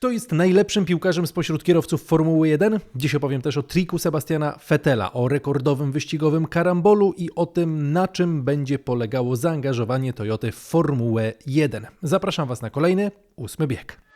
Kto jest najlepszym piłkarzem spośród kierowców Formuły 1? Dziś opowiem też o triku Sebastiana Vettela, o rekordowym wyścigowym karambolu i o tym, na czym będzie polegało zaangażowanie Toyoty w Formułę 1. Zapraszam Was na kolejny, ósmy bieg.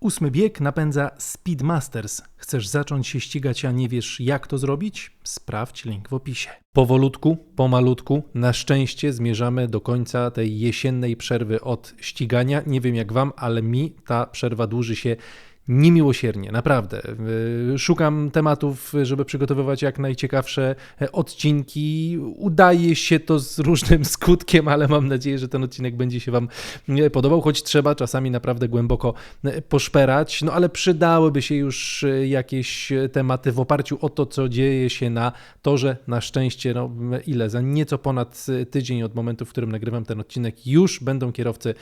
Ósmy bieg napędza Speedmasters. Chcesz zacząć się ścigać, a nie wiesz jak to zrobić? Sprawdź link w opisie. Powolutku, pomalutku, na szczęście zmierzamy do końca tej jesiennej przerwy od ścigania. Nie wiem jak wam, ale mi ta przerwa dłuży się niemiłosiernie, naprawdę. Y, szukam tematów, żeby przygotowywać jak najciekawsze e, odcinki. Udaje się to z różnym skutkiem, ale mam nadzieję, że ten odcinek będzie się Wam e, podobał, choć trzeba czasami naprawdę głęboko e, poszperać. No ale przydałyby się już jakieś tematy w oparciu o to, co dzieje się na torze. Na szczęście, no ile? Za nieco ponad tydzień od momentu, w którym nagrywam ten odcinek, już będą kierowcy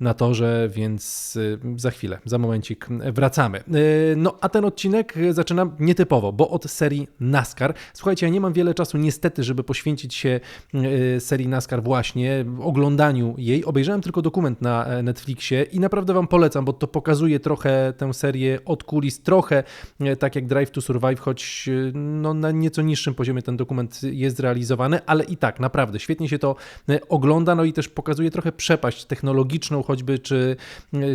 na torze, więc y, za chwilę, za momencik wracamy. Y, no a ten odcinek zaczynam nietypowo, bo od serii NASCAR. Słuchajcie, ja nie mam wiele czasu niestety, żeby poświęcić się y, serii NASCAR właśnie, oglądaniu jej. Obejrzałem tylko dokument na e, Netflixie i naprawdę Wam polecam, bo to pokazuje trochę tę serię od kulis, trochę e, tak jak Drive to Survive, choć no, na nieco niższym poziomie ten dokument jest zrealizowany, ale i tak naprawdę świetnie się to e, ogląda, no i też pokazuje trochę przepaść technologiczną, choćby, czy,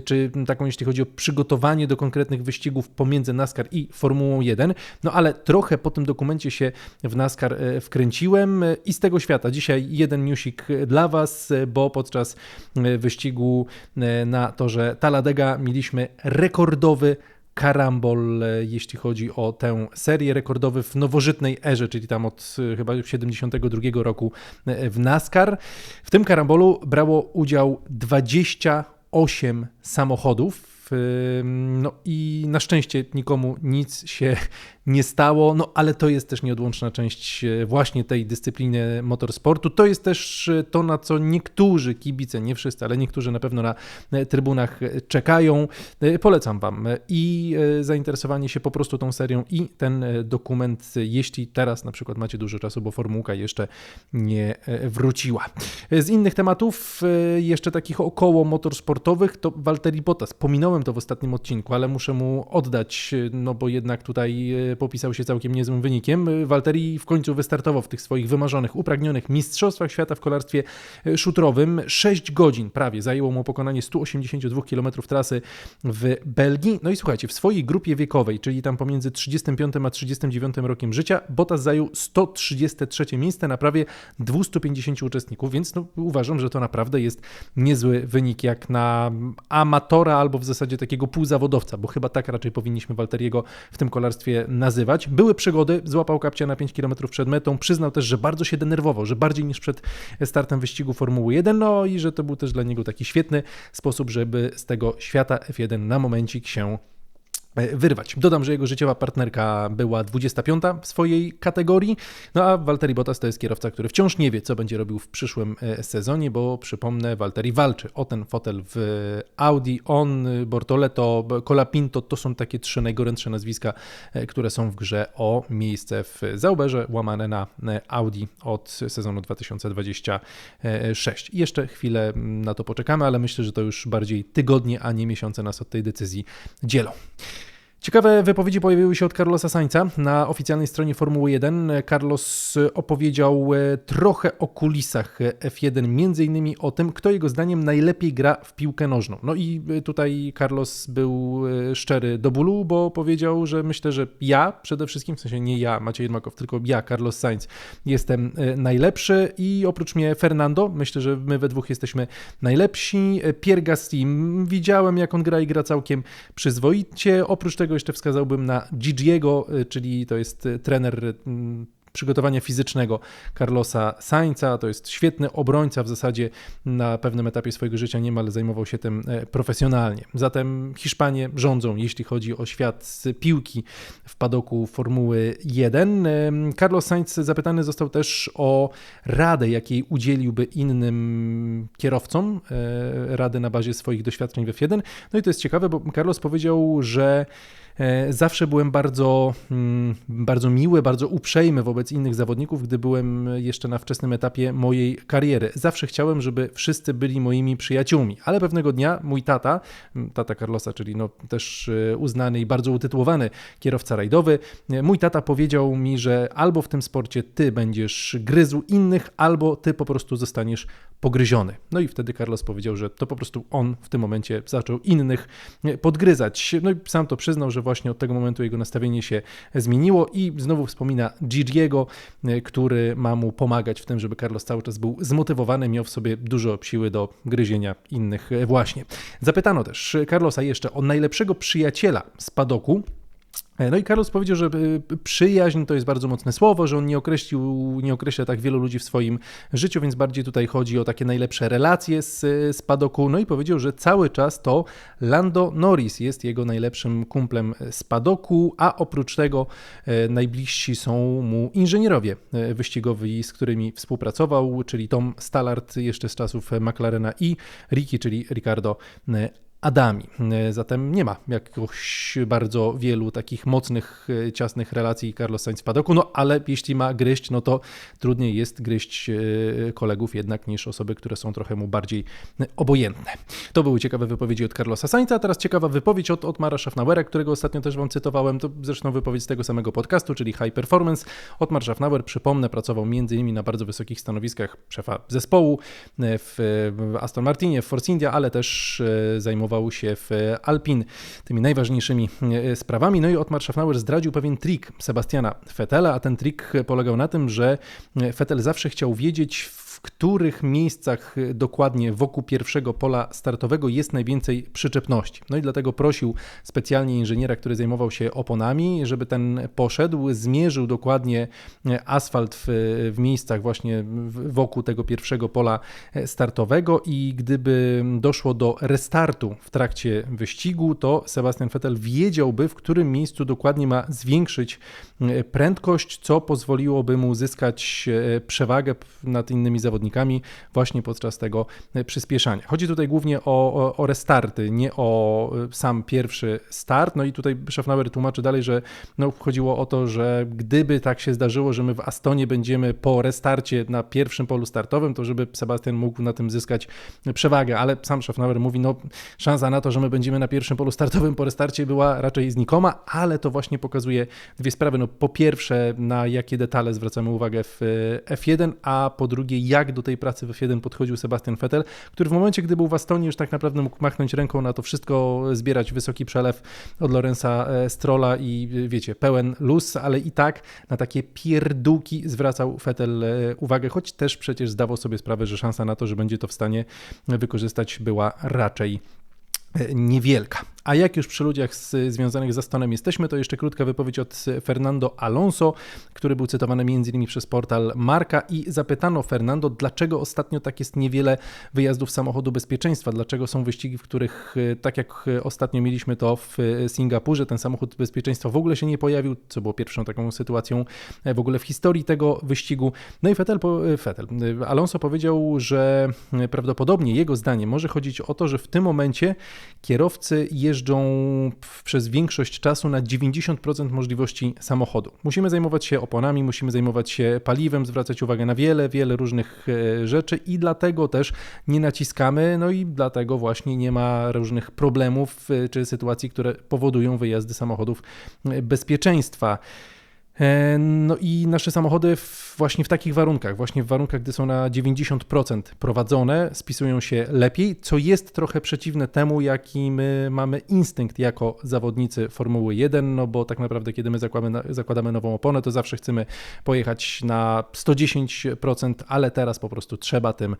czy taką, jeśli chodzi o przygotowanie do konkretnych wyścigów pomiędzy NASCAR i Formułą 1. No ale trochę po tym dokumencie się w NASCAR e, wkręciłem i z tego świata. Dzisiaj jeden newsik dla Was, bo podczas e, wyścigu e, na torze Talladega mieliśmy rekordowy karambol, jeśli chodzi o tę serię rekordowy w nowożytnej erze, czyli tam od chyba 72 roku w NASCAR. W tym karambolu brało udział 28 samochodów. No i na szczęście nikomu nic się nie stało, no ale to jest też nieodłączna część e, właśnie tej dyscypliny motorsportu. To jest też e, to, na co niektórzy kibice, nie wszyscy, ale niektórzy na pewno na e, trybunach czekają. Polecam Wam i zainteresowanie się po prostu tą serią i ten dokument, jeśli teraz na przykład macie dużo czasu, bo formułka jeszcze nie wróciła. Z innych tematów, jeszcze takich około motorsportowych, to Walteri Bottas. Pominąłem to w ostatnim odcinku, ale muszę mu oddać, no bo jednak tutaj popisał się całkiem niezłym wynikiem. Walteri w końcu wystartował w tych swoich wymarzonych, upragnionych mistrzostwach świata w kolarstwie e, szutrowym. 6 godzin prawie zajęło mu pokonanie 182 km trasy w Belgii. No i słuchajcie, w swojej grupie wiekowej, czyli tam pomiędzy 35 a 39 rokiem życia, Bottas zajął 133 miejsce na prawie 250 uczestników, więc no, uważam, że to naprawdę jest niezły wynik jak na amatora albo w zasadzie takiego półzawodowca, bo chyba tak raczej powinniśmy Walteriego w tym kolarstwie nazywać. Były przygody, złapał kapcia na 5 km przed metą, przyznał też, że bardzo się denerwował, że bardziej niż przed startem wyścigu Formuły 1, no i że to był też dla niego taki świetny sposób, żeby z tego świata F1 na momencik się wyrwać. Dodam, że jego życiowa partnerka była 25 w swojej kategorii, no a Valtteri Bottas to jest kierowca, który wciąż nie wie, co będzie robił w przyszłym e, sezonie, bo przypomnę, Valtteri walczy o ten fotel w Audi. On, Bortoleto, Colapinto to są takie trzy najgorętsze nazwiska, e, które są w grze o miejsce w Zauberze, łamane na Audi od sezonu 2026. I jeszcze chwilę na to poczekamy, ale myślę, że to już bardziej tygodnie, a nie miesiące nas od tej decyzji dzielą. Ciekawe wypowiedzi pojawiły się od Carlosa Sainza na oficjalnej stronie Formuły 1. Carlos opowiedział e, trochę o kulisach F1, między innymi o tym, kto jego zdaniem najlepiej gra w piłkę nożną. No i e, tutaj Carlos był e, szczery do bólu, bo powiedział, że myślę, że ja przede wszystkim, w sensie nie ja, Maciej Jedmakow, tylko ja, Carlos Sainz, jestem najlepszy i oprócz mnie Fernando, myślę, że my we dwóch jesteśmy najlepsi. Pierre Gasly, widziałem jak on gra i gra całkiem przyzwoicie. Oprócz tego jeszcze wskazałbym na Gigiego, y, czyli to jest y, trener mm, przygotowania fizycznego Carlosa Sainza. To jest świetny obrońca, w zasadzie na pewnym etapie swojego życia niemal zajmował się tym e, profesjonalnie. Zatem Hiszpanie rządzą, jeśli chodzi o świat piłki w padoku Formuły 1. Carlos Sainz zapytany został też o radę, jakiej udzieliłby innym kierowcom, e, rady na bazie swoich doświadczeń w F1. No i to jest ciekawe, bo Carlos powiedział, że zawsze byłem bardzo, mm, bardzo miły, bardzo uprzejmy wobec wobec innych zawodników, gdy byłem jeszcze na wczesnym etapie mojej kariery. Zawsze chciałem, żeby wszyscy byli moimi przyjaciółmi, ale pewnego dnia mój tata, tata Carlosa, czyli no też e, uznany i bardzo utytułowany kierowca rajdowy, e, mój tata powiedział mi, że albo w tym sporcie ty będziesz gryzł innych, albo ty po prostu zostaniesz pogryziony. No i wtedy Carlos powiedział, że to po prostu on w tym momencie zaczął innych podgryzać. No i sam to przyznał, że właśnie od tego momentu jego nastawienie się zmieniło i znowu wspomina Gigiego, który ma mu pomagać w tym, żeby Carlos cały czas był zmotywowany, miał w sobie dużo siły do gryzienia innych właśnie. Zapytano też Carlosa jeszcze o najlepszego przyjaciela z padoku, E, no i Carlos powiedział, że e, przyjaźń to jest bardzo mocne słowo, że on nie określił, nie określa tak wielu ludzi w swoim życiu, więc bardziej tutaj chodzi o takie najlepsze relacje z, z Padoku. No i powiedział, że cały czas to Lando Norris jest jego najlepszym kumplem z Padoku, a oprócz tego e, najbliżsi są mu inżynierowie wyścigowi, z którymi współpracował, czyli Tom Stallard jeszcze z czasów McLarena i Ricky, czyli Ricardo Adami. E, zatem nie ma jakoś bardzo wielu takich mocnych, e, ciasnych relacji Carlos Sainz w padoku, no ale jeśli ma gryźć, no to trudniej jest gryźć e, kolegów jednak niż osoby, które są trochę mu bardziej obojętne. To były ciekawe wypowiedzi od Carlosa Sainza, a teraz ciekawa wypowiedź od Otmara Schaffnauera, którego ostatnio też Wam cytowałem, to zresztą wypowiedź z tego samego podcastu, czyli High Performance. Otmar Schaffnauer, przypomnę, pracował m.in. na bardzo wysokich stanowiskach szefa zespołu w Aston Martinie, w Force India, ale też zajmował zajmował się w Alpin tymi najważniejszymi e, sprawami. No i Otmar Schaffnauer zdradził pewien trik Sebastiana Vettela, a ten trik polegał na tym, że Vettel zawsze chciał wiedzieć, których miejscach y, dokładnie wokół pierwszego pola startowego jest najwięcej przyczepności. No i dlatego prosił specjalnie inżyniera, który zajmował się oponami, żeby ten poszedł, zmierzył dokładnie y, asfalt w, w miejscach właśnie wokół tego pierwszego pola y, startowego i gdyby doszło do restartu w trakcie wyścigu, to Sebastian Vettel wiedziałby, w którym miejscu dokładnie ma zwiększyć prędkość, co pozwoliłoby mu uzyskać przewagę nad innymi zawodnikami zawodnikami właśnie podczas tego e, przyspieszania. Chodzi tutaj głównie o, o, restarty, nie o e, sam pierwszy start. No i tutaj Schaffnauer tłumaczy dalej, że no, chodziło o to, że gdyby tak się zdarzyło, że my w Astonie będziemy po restarcie na pierwszym polu startowym, to żeby Sebastian mógł na tym zyskać przewagę, ale sam Schaffnauer mówi, no szansa na to, że my będziemy na pierwszym polu startowym po restarcie była raczej znikoma, ale to właśnie pokazuje dwie sprawy. No po pierwsze, na jakie detale zwracamy uwagę w e, F1, a po drugie, jak jak do tej pracy w F1 podchodził Sebastian Vettel, który w momencie, gdy był w Astonie, już tak naprawdę mógł machnąć ręką na to wszystko, zbierać wysoki przelew od Lorenza e, Strolla i e, wiecie, pełen luz, ale i tak na takie pierdółki zwracał Vettel e, uwagę, choć też przecież zdawał sobie sprawę, że szansa na to, że będzie to w stanie wykorzystać była raczej niewielka. A jak już przy ludziach z, związanych z Astonem jesteśmy, to jeszcze krótka wypowiedź od Fernando Alonso, który był cytowany m.in. przez portal Marka i zapytano Fernando, dlaczego ostatnio tak jest niewiele wyjazdów samochodu bezpieczeństwa, dlaczego są wyścigi, w których e, tak jak ostatnio mieliśmy to w Singapurze, ten samochód bezpieczeństwa w ogóle się nie pojawił, co było pierwszą taką sytuacją e, w ogóle w historii tego wyścigu. No i Vettel, Vettel Alonso powiedział, że prawdopodobnie jego zdaniem może chodzić o to, że w tym momencie kierowcy jeżdżą przez większość czasu na 90% możliwości samochodu. Musimy zajmować się oponami, musimy zajmować się paliwem, zwracać uwagę na wiele, wiele różnych e, rzeczy i dlatego też nie naciskamy, no i dlatego właśnie nie ma różnych problemów e, czy sytuacji, które powodują wyjazdy samochodów e, bezpieczeństwa. E, no i nasze samochody właśnie w takich warunkach, właśnie w warunkach, gdy są na 90% prowadzone, spisują się lepiej, co jest trochę przeciwne temu, jaki my mamy instynkt jako zawodnicy Formuły 1, no bo tak naprawdę, kiedy my zakładamy, zakładamy nową oponę, to zawsze chcemy pojechać na 110%, ale teraz po prostu trzeba tym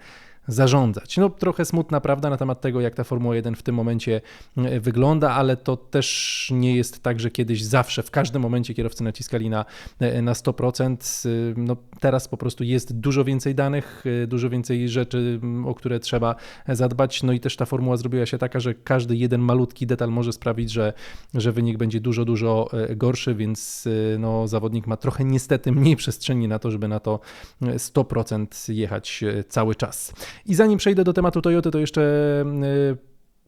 zarządzać. No trochę smutna prawda na temat tego, jak ta Formuła 1 w tym momencie e, wygląda, ale to też nie jest tak, że kiedyś zawsze, w każdym momencie kierowcy naciskali na, e, na 100%. E, no teraz po prostu jest dużo więcej danych, dużo więcej rzeczy, o które trzeba zadbać. No i też ta formuła zrobiła się taka, że każdy jeden malutki detal może sprawić, że, że wynik będzie dużo, dużo gorszy, więc no, zawodnik ma trochę niestety mniej przestrzeni na to, żeby na to 100% jechać cały czas. I zanim przejdę do tematu Toyoty, to jeszcze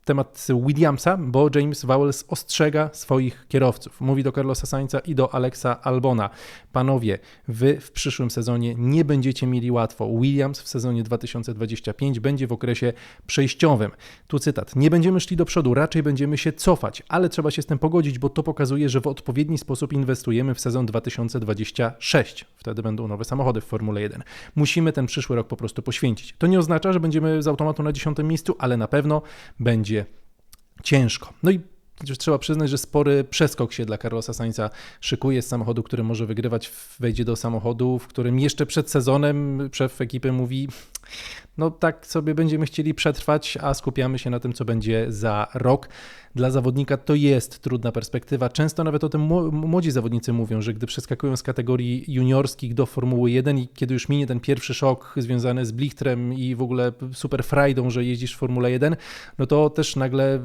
temat Williamsa, bo James Vowles ostrzega swoich kierowców. Mówi do Carlosa Sainza i do Alexa Albona. Panowie, wy w przyszłym sezonie nie będziecie mieli łatwo. Williams w sezonie 2025 będzie w okresie przejściowym. Tu cytat. Nie będziemy szli do przodu, raczej będziemy się cofać, ale trzeba się z tym pogodzić, bo to pokazuje, że w odpowiedni sposób inwestujemy w sezon 2026. Wtedy będą nowe samochody w Formule 1. Musimy ten przyszły rok po prostu poświęcić. To nie oznacza, że będziemy z automatu na 10 miejscu, ale na pewno będzie ciężko. No i trzeba przyznać, że spory przeskok się dla Carlosa Sainza szykuje z samochodu, który może wygrywać, wejdzie do samochodu, w którym jeszcze przed sezonem szef ekipy mówi, no tak sobie będziemy chcieli przetrwać, a skupiamy się na tym, co będzie za rok. Dla zawodnika to jest trudna perspektywa. Często nawet o tym młodzi zawodnicy mówią, że gdy przeskakują z kategorii juniorskich do Formuły 1 i kiedy już minie ten pierwszy szok związany z blichtrem i w ogóle super frajdą, że jeździsz w Formule 1, no to też nagle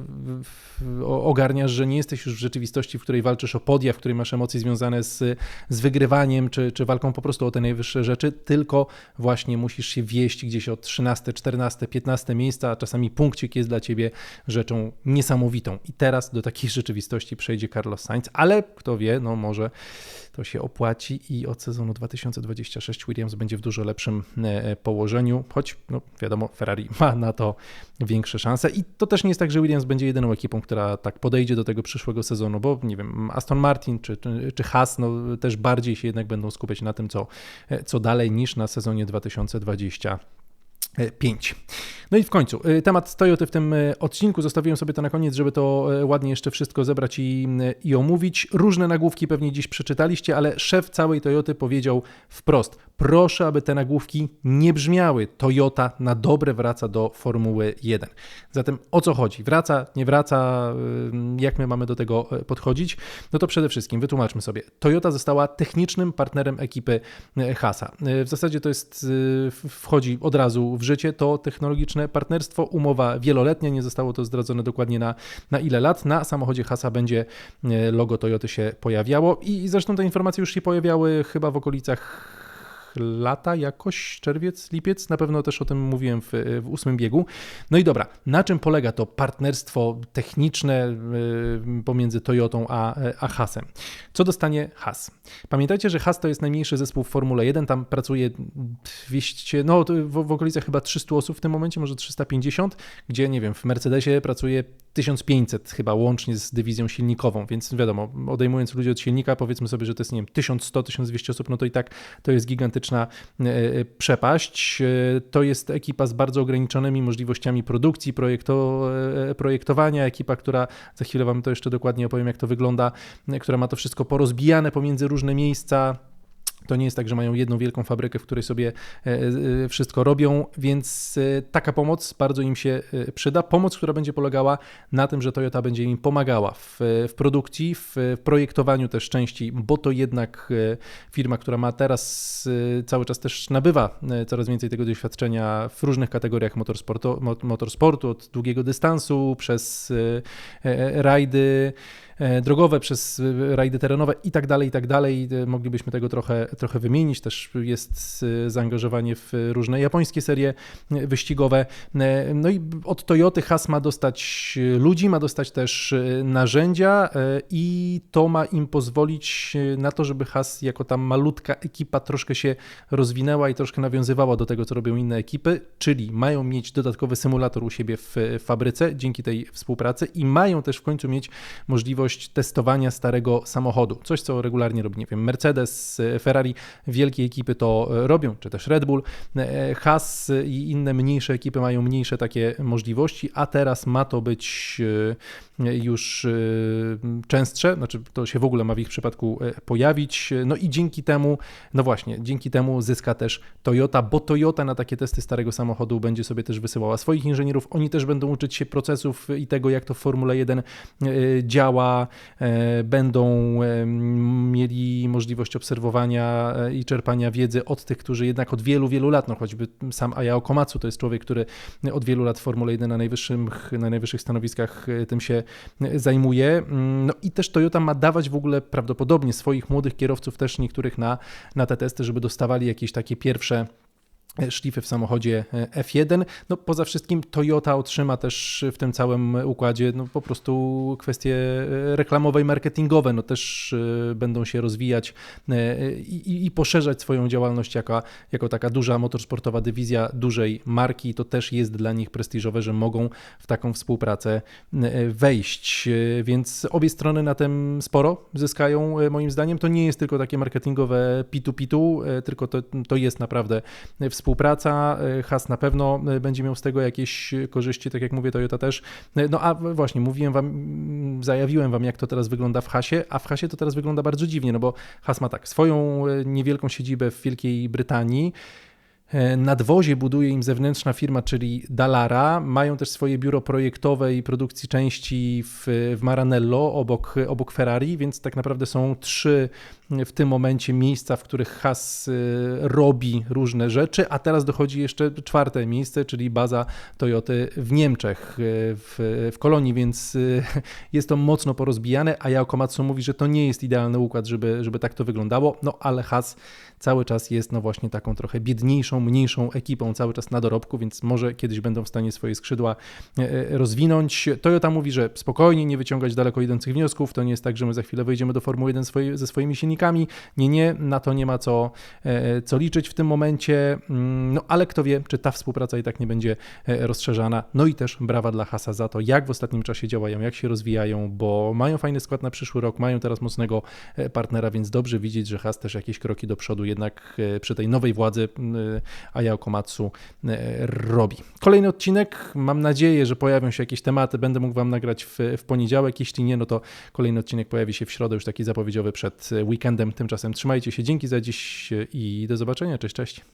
ogarniasz, że nie jesteś już w rzeczywistości, w której walczysz o podia, w której masz emocje związane z, z wygrywaniem czy, czy walką po prostu o te najwyższe rzeczy, tylko właśnie musisz się wieść gdzieś od 13, 14, 15 miejsca, a czasami punkcik jest dla ciebie rzeczą niesamowitą. I teraz do takiej rzeczywistości przejdzie Carlos Sainz, ale kto wie, no może to się opłaci i od sezonu 2026 Williams będzie w dużo lepszym e, położeniu, choć no wiadomo, Ferrari ma na to większe szanse i to też nie jest tak, że Williams będzie jedyną ekipą, która tak podejdzie do tego przyszłego sezonu, bo nie wiem, Aston Martin czy, czy, Haas no, też bardziej się jednak będą skupiać na tym, co, e, co dalej niż na sezonie 2020 5. No i w końcu, y, temat Toyota w tym y, odcinku. Zostawiłem sobie to na koniec, żeby to y, ładnie jeszcze wszystko zebrać i, i omówić. Różne nagłówki pewnie dziś przeczytaliście, ale szef całej Toyoty powiedział wprost: proszę, aby te nagłówki nie brzmiały. Toyota na dobre wraca do Formuły 1. Zatem o co chodzi? Wraca, nie wraca? Jak my mamy do tego podchodzić? No to przede wszystkim wytłumaczmy sobie. Toyota została technicznym partnerem ekipy Hasa. W zasadzie to jest, wchodzi od razu w życie to technologiczne partnerstwo, umowa wieloletnia, nie zostało to zdradzone dokładnie na, na ile lat. Na samochodzie Hasa będzie e, logo Toyoty się pojawiało i zresztą te informacje już się pojawiały chyba w okolicach lata jakoś, czerwiec, lipiec, na pewno też o tym mówiłem w, w ósmym biegu. No i dobra, na czym polega to partnerstwo techniczne y, pomiędzy Toyotą a, a Hasem? Co dostanie Has? Pamiętajcie, że Has to jest najmniejszy zespół w Formule 1, tam pracuje 200, no w, w okolicach chyba 300 osób w tym momencie, może 350, gdzie nie wiem, w Mercedesie pracuje 1500 chyba łącznie z dywizją silnikową, więc wiadomo, odejmując ludzi od silnika, powiedzmy sobie, że to jest nie wiem, 1100-1200 osób, no to i tak to jest gigantyczna e, e, przepaść. E, to jest ekipa z bardzo ograniczonymi możliwościami produkcji, projekto, projektowania, ekipa, która, za chwilę Wam to jeszcze dokładnie opowiem, jak to wygląda, która ma to wszystko porozbijane pomiędzy różne miejsca, to nie jest tak, że mają jedną wielką fabrykę, w której sobie e, e, wszystko robią, więc e, taka pomoc bardzo im się przyda. Pomoc, która będzie polegała na tym, że Toyota będzie im pomagała w, w produkcji, w projektowaniu też części, bo to jednak firma, która ma teraz cały czas też nabywa coraz więcej tego doświadczenia w różnych kategoriach motorsportu, motorsportu od długiego dystansu przez rajdy drogowe, przez e, rajdy terenowe i tak dalej, i tak dalej. E, moglibyśmy tego trochę, trochę wymienić. Też jest zaangażowanie w różne japońskie serie wyścigowe. No i od Toyoty Has ma dostać ludzi, ma dostać też narzędzia i to ma im pozwolić na to, żeby Has jako ta malutka ekipa troszkę się rozwinęła i troszkę nawiązywała do tego, co robią inne ekipy, czyli mają mieć dodatkowy symulator u siebie w fabryce dzięki tej współpracy i mają też w końcu mieć możliwość możliwość testowania starego samochodu. Coś, co regularnie robi, nie wiem, Mercedes, Ferrari, wielkie ekipy to e, robią, czy też Red Bull. E, Haas i inne mniejsze ekipy mają mniejsze takie możliwości, a teraz ma to być e, już częstsze, znaczy to się w ogóle ma w ich przypadku pojawić. No i dzięki temu, no właśnie, dzięki temu zyska też Toyota, bo Toyota na takie testy starego samochodu będzie sobie też wysyłała swoich inżynierów. Oni też będą uczyć się procesów i tego, jak to w Formule 1 działa, E, będą mieli możliwość obserwowania i czerpania wiedzy od tych, którzy jednak od wielu, wielu lat, no choćby sam Ayao Komatsu to jest człowiek, który od wielu lat w Formule 1 na, najwyższych, na najwyższych stanowiskach tym się zajmuje. Mm, no i też Toyota ma dawać w ogóle prawdopodobnie swoich młodych kierowców też niektórych na, na te testy, żeby dostawali jakieś takie pierwsze szlify w samochodzie e, F1. No poza wszystkim Toyota otrzyma też w tym całym układzie no, po prostu kwestie e, reklamowe i marketingowe, no też będą się rozwijać i, i poszerzać swoją działalność jako, jako taka duża motorsportowa dywizja dużej marki. To też jest dla nich prestiżowe, że mogą w taką współpracę wejść, więc obie strony na tym sporo zyskają moim zdaniem. To nie jest tylko takie marketingowe pitu-pitu, tylko to, to jest naprawdę współpraca. E, Has na pewno e, będzie miał z tego jakieś korzyści, tak jak mówię, Toyota też. No a właśnie, mówiłem wam, mm, zajawiłem wam, jak to teraz wygląda w Hasie, a w Hasie to teraz wygląda bardzo dziwnie, no bo Has ma tak, swoją niewielką siedzibę w Wielkiej Brytanii. Nadwozie buduje im zewnętrzna firma, czyli Dallara. Mają też swoje biuro projektowe i produkcji części w, w Maranello obok, obok Ferrari, więc tak naprawdę są trzy w tym momencie miejsca, w których Haas y, robi różne rzeczy, a teraz dochodzi jeszcze czwarte miejsce, czyli baza Toyoty w Niemczech, y, w, w Kolonii, więc y, jest to mocno porozbijane, a Yao Komatsu mówi, że to nie jest idealny układ, żeby, żeby tak to wyglądało, no ale Haas cały czas jest no właśnie taką trochę biedniejszą, mniejszą ekipą, cały czas na dorobku, więc może kiedyś będą w stanie swoje skrzydła rozwinąć. Toyota mówi, że spokojnie, nie wyciągać daleko idących wniosków, to nie jest tak, że my za chwilę wejdziemy do Formuły 1 swoje, ze swoimi silnikami, nie, nie, na to nie ma co, e, co liczyć w tym momencie, mm, no ale kto wie, czy ta współpraca i tak nie będzie e, rozszerzana. No i też brawa dla Hasa za to, jak w ostatnim czasie działają, jak się rozwijają, bo mają fajny skład na przyszły rok, mają teraz mocnego e, partnera, więc dobrze widzieć, że Has też jakieś kroki do przodu jednak przy tej nowej władzy Ayao Komatsu robi. Kolejny odcinek, mam nadzieję, że pojawią się jakieś tematy, będę mógł Wam nagrać w, w poniedziałek, jeśli nie, no to kolejny odcinek pojawi się w środę, już taki zapowiedziowy przed weekendem weekendem. Tymczasem trzymajcie się, dzięki za dziś i do zobaczenia. Cześć, cześć.